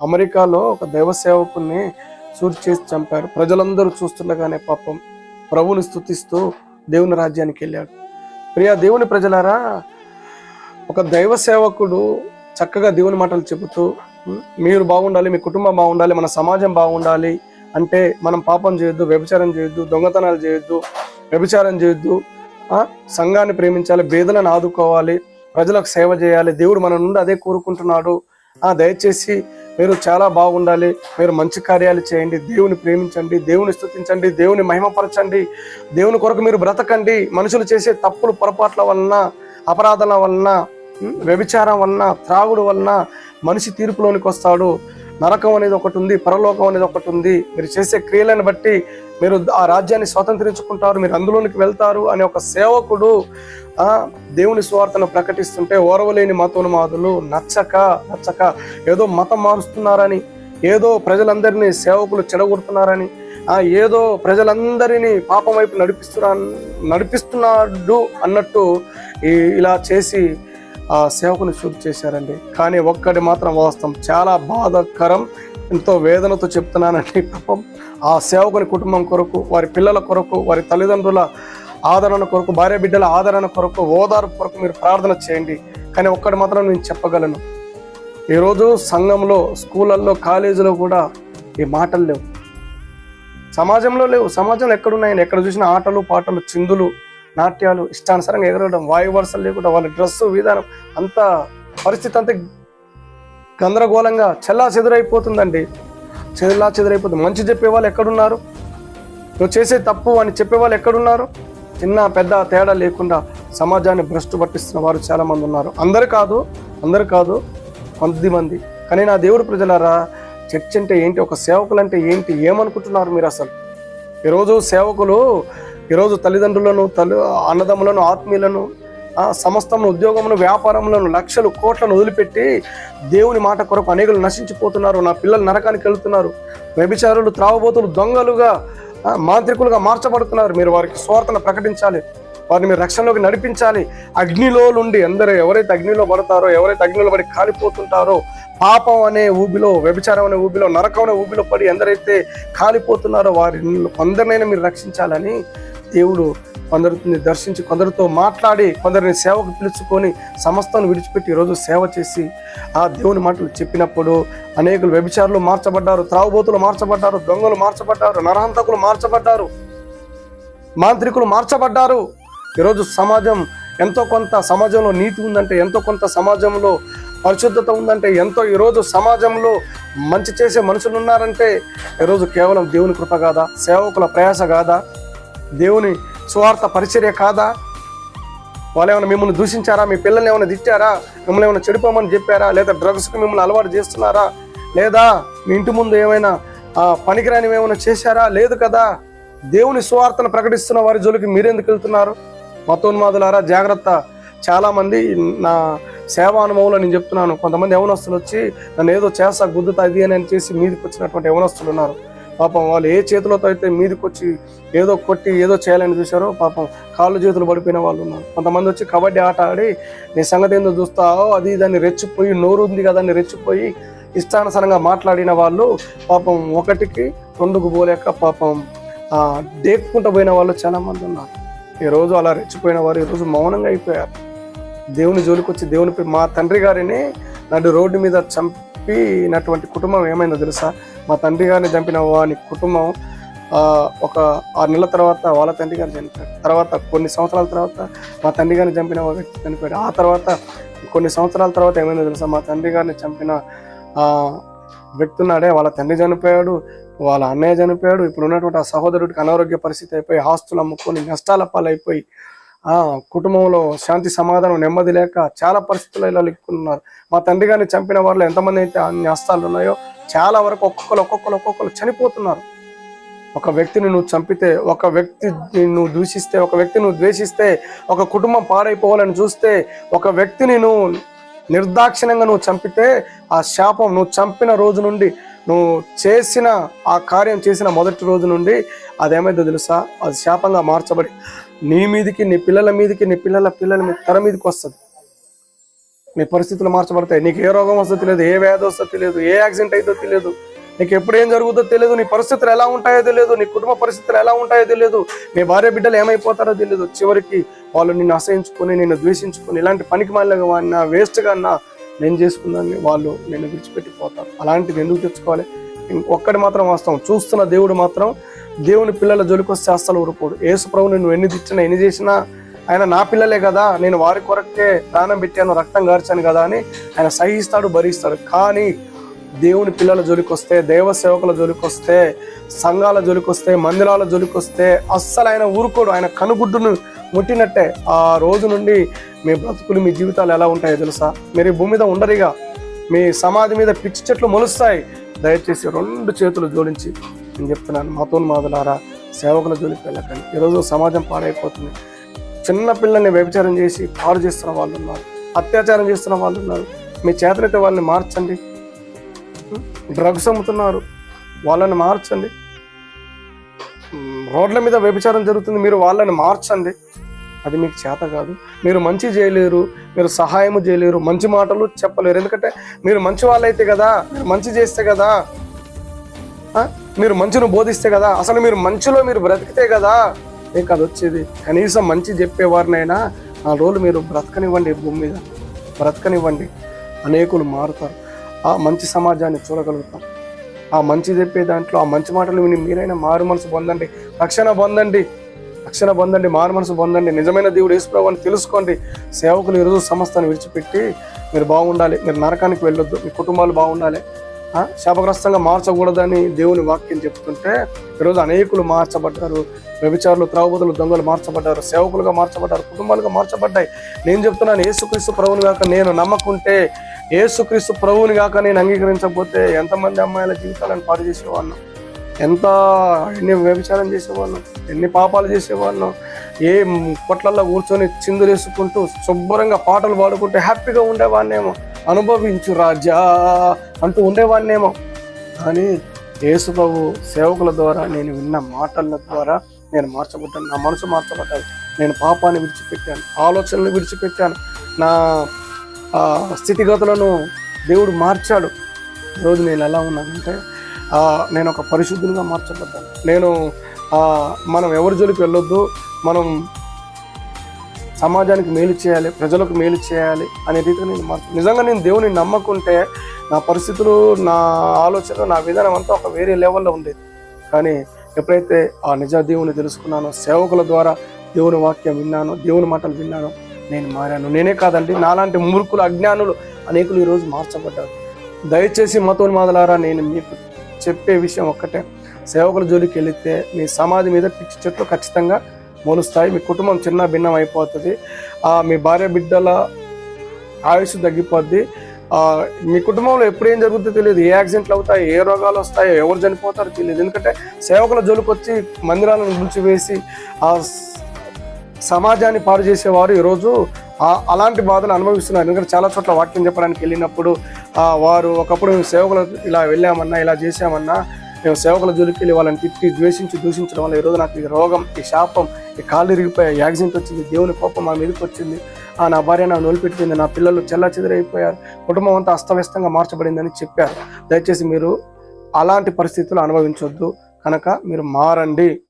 అమెరికాలో ఒక దైవ సేవకుని సూట్ చేసి చంపారు. ప్రజలందరూ చూస్తుండగానే పాపం ప్రభుని స్తుతిస్తూ దేవుని రాజ్యానికి వెళ్ళాడు. ప్రియా దేవుని ప్రజలారా ఒక దైవ సేవకుడు చక్కగా దేవుని మాటలు చెబుతూ మీరు బాగుండాలి మీ కుటుంబం బాగుండాలి మన సమాజం బాగుండాలి అంటే మనం పాపం చేయొద్దు వ్యభిచారం చేయొద్దు దొంగతనాలు చేయొద్దు వ్యభిచారం చేయొద్దు సంఘాన్ని ప్రేమించాలి బేదలను ఆదుకోవాలి ప్రజలకు సేవ చేయాలి దేవుడు మన నుండి అదే కోరుకుంటున్నాడు. ఆ దయచేసి మీరు చాలా బాగుండాలి. మీరు మంచి కార్యాలు చేయండి. దేవుని ప్రేమించండి. దేవుని స్థుతించండి దేవుని మహిమపరచండి. దేవుని కొరకు మీరు బ్రతకండి. మనుషులు చేసే తప్పులు పొరపాట్ల వలన అపరాధాల వలన వ్యభిచారం వలన త్రాగుడు వలన మనిషి తీర్పులోనికి వస్తాడు. నరకం అనేది ఒకటి ఉంది. పరలోకం అనేది ఒకటి ఉంది. మీరు చేసే క్రియలను బట్టి మీరు ఆ రాజ్యాన్ని స్వతంత్రించుకుంటారు మీరు అందులోనికి వెళ్తారు అనే ఒక సేవకుడు దేవుని స్వార్థను ప్రకటిస్తుంటే ఓరవలేని మతోన్మాదులు నచ్చక నచ్చక ఏదో మతం మారుస్తున్నారని ఏదో ప్రజలందరినీ సేవకులు చెడగొడుతున్నారని ఏదో ప్రజలందరినీ పాపం వైపు నడిపిస్తున్నా నడిపిస్తున్నాడు అన్నట్టు ఇలా చేసి ఆ సేవకుని శుద్ధి చేశారండి. కానీ ఒక్కటి మాత్రం వాస్తవం చాలా బాధాకరం ఎంతో వేదనతో చెప్తున్నానండి పాపం. ఆ సేవకుని కుటుంబం కొరకు వారి పిల్లల కొరకు వారి తల్లిదండ్రుల ఆదరణ కొరకు భార్య బిడ్డల ఆదరణ కొరకు ఓదార్పు కొరకు మీరు ప్రార్థన చేయండి. కానీ ఒక్కటి మాత్రం నేను చెప్పగలను. ఈరోజు సంఘంలో స్కూళ్ళల్లో కాలేజీలో కూడా ఈ మాటలు లేవు. సమాజంలో లేవు. సమాజంలో ఎక్కడున్నాయండి ఎక్కడ చూసిన ఆటలు పాటలు చిందులు నాట్యాలు ఇష్టానుసారంగా ఎగరడం వాయు వరుసలు లేకుండా వాళ్ళ డ్రెస్సు విధానం అంత పరిస్థితి అంతా గందరగోళంగా చెల్లా చెదురైపోతుందండి చెదలా చెదరైపోతుంది మంచి చెప్పే వాళ్ళు ఎక్కడున్నారు? నువ్వు చేసే తప్పు అని చెప్పే వాళ్ళు ఎక్కడున్నారు? చిన్న పెద్ద తేడా లేకుండా సమాజాన్ని భ్రష్టు పట్టిస్తున్న వారు చాలామంది ఉన్నారు. అందరు కాదు అందరు కాదు కొద్దిమంది. కానీ నా దేవుడు ప్రజలారా చర్చ్ అంటే ఏంటి ఒక సేవకులు అంటే ఏంటి ఏమనుకుంటున్నారు మీరు అసలు? ఈరోజు సేవకులు ఈరోజు తల్లిదండ్రులను తల్లి అన్నదమ్ములను ఆత్మీయులను సమస్తమును ఉద్యోగమును వ్యాపారములను లక్షలు కోట్లను వదిలిపెట్టి దేవుని మాట కొరకు అనేకులు నశించిపోతున్నారు నా పిల్లలు నరకానికి వెళ్తున్నారు. వ్యభిచారులు త్రావబోతులు దొంగలుగా మాంత్రికులుగా మార్చబడుతున్నారు. మీరు వారికి స్వార్థను ప్రకటించాలి. వారిని మీరు రక్షణలోకి నడిపించాలి. అగ్నిలో నుండి అందరూ ఎవరైతే అగ్నిలో పడతారో ఎవరైతే అగ్నిలో పడి కాలిపోతుంటారో పాపం అనే ఊబిలో వ్యభిచారం అనే ఊబిలో నరకం అనే ఊబిలో పడి ఎందరైతే కాలిపోతున్నారో వారి కొందరినైనా మీరు రక్షించాలని దేవుడు కొందరిని దర్శించి కొందరితో మాట్లాడి కొందరిని సేవకు పిలుచుకొని సమస్తను విడిచిపెట్టి ఈరోజు సేవ చేసి ఆ దేవుని మాటలు చెప్పినప్పుడు అనేకులు వ్యభిచారులు మార్చబడ్డారు త్రాగుబోతులు మార్చబడ్డారు దొంగలు మార్చబడ్డారు నరహంతకులు మార్చబడ్డారు మాంత్రికులు మార్చబడ్డారు. ఈరోజు సమాజం ఎంతో కొంత సమాజంలో నీతి ఉందంటే ఎంతో కొంత సమాజంలో పరిశుద్ధత ఉందంటే ఎంతో ఈరోజు సమాజంలో మంచి చేసే మనుషులు ఉన్నారంటే ఈరోజు కేవలం దేవుని కృప కాదా? సేవకుల ప్రయాస కాదా? దేవుని స్వార్థ పరిచర్య కాదా? వాళ్ళు ఏమైనా మిమ్మల్ని దూషించారా? మీ పిల్లల్ని ఏమైనా తిట్టారా? మిమ్మల్ని ఏమైనా చెడిపోమని చెప్పారా? లేదా డ్రగ్స్కి మిమ్మల్ని అలవాటు చేస్తున్నారా? లేదా మీ ఇంటి ముందు ఏమైనా పనికిరాని ఏమైనా చేశారా? లేదు కదా. దేవుని స్వార్థను ప్రకటిస్తున్న వారి జోలికి మీరెందుకు వెళ్తున్నారు? మతోన్మాదులారా జాగ్రత్త. చాలామంది నా సేవా అనుభవంలో నేను చెప్తున్నాను. కొంతమంది యవనస్తులు వచ్చి నన్ను ఏదో చేస్తా గుద్దుతా ఇది అని చేసి మీదకి వచ్చినటువంటి యవనస్తులు ఉన్నారు. పాపం వాళ్ళు ఏ చేతులతో అయితే మీదకి వచ్చి ఏదో కొట్టి ఏదో చేయాలని చూశారో పాపం కాళ్ళు చేతులు పడిపోయిన వాళ్ళు ఉన్నారు. కొంతమంది వచ్చి కబడ్డీ ఆట ఆడి నీ సంగతి ఏందో చూస్తావో అది దాన్ని రెచ్చిపోయి నోరు ఉంది కదా అని రెచ్చిపోయి ఇష్టానుసారంగా మాట్లాడిన వాళ్ళు పాపం ఒకటికి రెండుకు పోలేక పాపం డేక్కుంటూ పోయిన వాళ్ళు చాలా మంది ఉన్నారు ఈరోజు అలా రెచ్చిపోయిన వారు ఈరోజు మౌనంగా అయిపోయారు. దేవుని జోలికి వచ్చి దేవుని మా తండ్రి గారిని నడు రోడ్డు మీద చంపినటువంటి కుటుంబం ఏమైందో తెలుసా? మా తండ్రి గారిని చంపిన వాని కుటుంబం ఒక ఆరు నెలల తర్వాత వాళ్ళ తండ్రి గారు చనిపోయారు. తర్వాత కొన్ని సంవత్సరాల తర్వాత మా తండ్రి గారిని చంపిన వ్యక్తి చనిపోయాడు. ఆ తర్వాత కొన్ని సంవత్సరాల తర్వాత ఏమైందో తెలుసా? మా తండ్రి గారిని చంపిన వ్యక్తి ఉన్నాడే వాళ్ళ తండ్రి చనిపోయాడు వాళ్ళ అన్నయ్య చనిపోయాడు. ఇప్పుడు ఉన్నటువంటి ఆ సహోదరుడికి అనారోగ్య పరిస్థితి అయిపోయి ఆస్తులు అమ్ముకొని నష్టాల పాలైపోయి కుటుంబంలో శాంతి సమాధానం నెమ్మది లేక చాలా పరిస్థితుల్లో ఇలా ఉన్నారు మా తండ్రి గారిని చంపిన వాళ్ళు ఎంతమంది అయితే అన్ని ఉన్నాయో చాలా వరకు ఒక్కొక్కరు ఒక్కొక్కరు ఒక్కొక్కరు చనిపోతున్నారు. ఒక వ్యక్తిని నువ్వు చంపితే ఒక వ్యక్తి నువ్వు దూషిస్తే ఒక వ్యక్తి నువ్వు ద్వేషిస్తే ఒక కుటుంబం పాడైపోవాలని చూస్తే ఒక వ్యక్తిని నువ్వు నిర్దాక్షిణ్యంగా నువ్వు చంపితే ఆ శాపం నువ్వు చంపిన రోజు నుండి నువ్వు చేసిన ఆ కార్యం చేసిన మొదటి రోజు నుండి అదేమైందో తెలుసా? అది శాపంగా మార్చబడి నీ మీదికి నీ పిల్లల మీదకి నీ పిల్లల పిల్లల మీద తర మీదకి వస్తుంది. నీ పరిస్థితులు మార్చబడతాయి. నీకు ఏ రోగం వస్తుందో తెలియదు ఏ వ్యాధి వస్తుందో తెలియదు ఏ యాక్సిడెంట్ అయితే తెలియదు. నీకు ఎప్పుడు ఏం జరుగుతుందో తెలియదు నీ పరిస్థితులు ఎలా ఉంటాయో తెలియదు నీ కుటుంబ పరిస్థితులు ఎలా ఉంటాయో తెలియదు నీ భార్య బిడ్డలు ఏమైపోతారో తెలియదు. చివరికి వాళ్ళు నిన్ను అసహించుకొని నిన్ను ద్వేషించుకొని ఇలాంటి పనికి మాలిగా వాడినా వేస్ట్గా అన్నా నేను చేసుకుందాన్ని వాళ్ళు నేను విడిచిపెట్టిపోతాను అలాంటిది ఎందుకు తెచ్చుకోవాలి? ఒక్కటి మాత్రం వాస్తవం. చూస్తున్న దేవుడు మాత్రం దేవుని పిల్లల జోలికొస్తే అస్సలు ఊరుకోడు. యేసు ప్రభుని నువ్వు ఎన్ని తెచ్చినా ఎన్ని చేసినా ఆయన నా పిల్లలే కదా నేను వారి కొరకే ప్రాణం పెట్టాను రక్తం గార్చాను కదా అని ఆయన సహిస్తాడు భరిస్తాడు. కానీ దేవుని పిల్లల జోలికొస్తే దేవ సేవకుల జోలికొస్తే సంఘాల జోలికొస్తే మందిరాల జోలికొస్తే అస్సలు ఆయన ఊరుకోడు. ఆయన కనుగుడ్డును ముట్టినట్టే. ఆ రోజు నుండి మీ బ్రతుకులు మీ జీవితాలు ఎలా ఉంటాయో తెలుసా? మీరు ఈ భూమి మీద ఉండరిగా. మీ సమాధి మీద పిచ్చి చెట్లు మొలుస్తాయి. దయచేసి రెండు చేతులు జోడించి నేను చెప్తున్నాను మతోన్మాదులారా సేవకుల జోలికి వెళ్ళకండి. ఈరోజు సమాజం పాడైపోతుంది. చిన్న పిల్లల్ని వ్యభిచారం చేసి పాడు చేస్తున్న వాళ్ళు ఉన్నారు అత్యాచారం చేస్తున్న వాళ్ళు ఉన్నారు. మీ చేతనైతే వాళ్ళని మార్చండి. డ్రగ్స్ అమ్ముతున్నారు వాళ్ళని మార్చండి. రోడ్ల మీద వ్యభిచారం జరుగుతుంది మీరు వాళ్ళని మార్చండి. అది మీకు చేత కాదు. మీరు మంచి చేయలేరు మీరు సహాయము చేయలేరు మంచి మాటలు చెప్పలేరు. ఎందుకంటే మీరు మంచి వాళ్ళైతే కదా మీరు మంచి చేస్తే కదా మీరు మంచిని బోధిస్తే కదా అసలు మీరు మంచిలో మీరు బ్రతికితే కదా మీకు అది వచ్చేది. కనీసం మంచి చెప్పేవారినైనా ఆ రోజు మీరు బ్రతకనివ్వండి భూమి మీద. బ్రతకనివ్వండి. అనేకులు మారుతారు. ఆ మంచి సమాజాన్ని చూడగలుగుతాం. ఆ మంచి చెప్పే దాంట్లో ఆ మంచి మాటలు విని మీరైనా మారు మనసు పొందండి. రక్షణ పొందండి. రక్షణ పొందండి మారు మనసు పొందండి నిజమైన దేవుడు యేసుప్రభు అని తెలుసుకోండి. సేవకులు ఈరోజు సంస్థను విడిచిపెట్టి మీరు బాగుండాలి మీరు నరకానికి వెళ్ళొద్దు మీ కుటుంబాలు బాగుండాలి. శాపగ్రస్తంగా మార్చకూడదని దేవుని వాక్యం చెప్తుంటే ఈరోజు అనేకులు మార్చబడ్డారు వ్యభిచారులు త్రాగుబోతులు దొంగలు మార్చబడ్డారు సేవకులుగా మార్చబడ్డారు కుటుంబాలుగా మార్చబడ్డాయి. నేను చెప్తున్నాను ఏసుక్రీస్తు ప్రభువుని కాక నేను నమ్మకుంటే ఏసుక్రీస్తు ప్రభువుని కాక నేను అంగీకరించకపోతే ఎంతమంది అమ్మాయిల జీవితాలను పాడు చేసేవాళ్ళం ఎంత ఎన్ని వ్యభిచారం చేసేవాళ్ళం ఎన్ని పాపాలు చేసేవాళ్ళం ఏ కొట్లల్లో కూర్చొని చిందులేసుకుంటూ శుభ్రంగా పాటలు పాడుకుంటూ హ్యాపీగా ఉండేవాడినేమో. అనుభవించు రాజా అంటూ ఉండేవాడినేమో. కానీ యేసుప్రభు సేవకుల ద్వారా నేను విన్న మాటల ద్వారా నేను మార్చబడ్డాను. నా మనసు మార్చబడ్డాను. నేను పాపాన్ని విడిచిపెట్టాను. ఆలోచనలు విడిచిపెట్టాను. నా స్థితిగతులను దేవుడు మార్చాడు. ఈరోజు నేను ఎలా ఉన్నానంటే నేను ఒక పరిశుద్ధునిగా మార్చబడ్డాను. నేను మనం ఎవరి జోలికి వెళ్ళొద్దు మనం సమాజానికి మేలు చేయాలి ప్రజలకు మేలు చేయాలి అనే రీతిలో నేను మార్చు నిజంగా నేను దేవుని నమ్మకుంటే నా పరిస్థితులు నా ఆలోచన నా విధానం అంతా ఒక వేరే లెవెల్లో ఉండేది. కానీ ఎప్పుడైతే ఆ నిజ దేవుని తెలుసుకున్నానో సేవకుల ద్వారా దేవుని వాక్యం విన్నాను దేవుని మాటలు విన్నాను నేను మారాను. నేనే కాదండి నాలాంటి మూర్ఖులు అజ్ఞానులు అనేకులు ఈరోజు మార్చబడ్డారు. దయచేసి మతోన్మాదలారా నేను మీకు చెప్పే విషయం ఒక్కటే. సేవకుల జోలికి వెళితే మీ సమాధి మీద పిచ్చి చెట్లు ఖచ్చితంగా మొలుస్తాయి. మీ కుటుంబం చిన్న భిన్నం అయిపోతుంది. మీ భార్య బిడ్డల ఆయుష్ తగ్గిపోద్ది. మీ కుటుంబంలో ఎప్పుడు ఏం జరుగుతుందో తెలియదు. ఏ యాక్సిడెంట్లు అవుతాయి ఏ రోగాలు వస్తాయో ఎవరు చనిపోతారో తెలియదు. ఎందుకంటే సేవకుల జోలికి వచ్చి మందిరాలను ముంచివేసి ఆ సమాజాన్ని పాడు చేసేవారు ఈరోజు అలాంటి బాధలు అనుభవిస్తున్నారు. ఎందుకంటే చాలా చోట్ల వాక్యం చెప్పడానికి వెళ్ళినప్పుడు వారు ఒకప్పుడు మేము సేవకులు ఇలా వెళ్ళామన్నా ఇలా చేశామన్నా మేము సేవకుల జోలికి వెళ్ళి వాళ్ళని తిట్టి ద్వేషించి దూషించడం వల్ల ఈరోజు నాకు ఈ రోగం ఈ శాపం ఈ కాళ్ళు ఇరిగిపోయాయి యాక్సిడెంట్ వచ్చింది దేవుని కోపం మా మీదకి వచ్చింది. ఆ నా భార్య నా నోలిపెట్టింది నా పిల్లలు చెల్ల చెదిరైపోయారు కుటుంబం అంతా అస్తవ్యస్తంగా మార్చబడిందని చెప్పారు. దయచేసి మీరు అలాంటి పరిస్థితులు అనుభవించొద్దు. కనుక మీరు మారండి.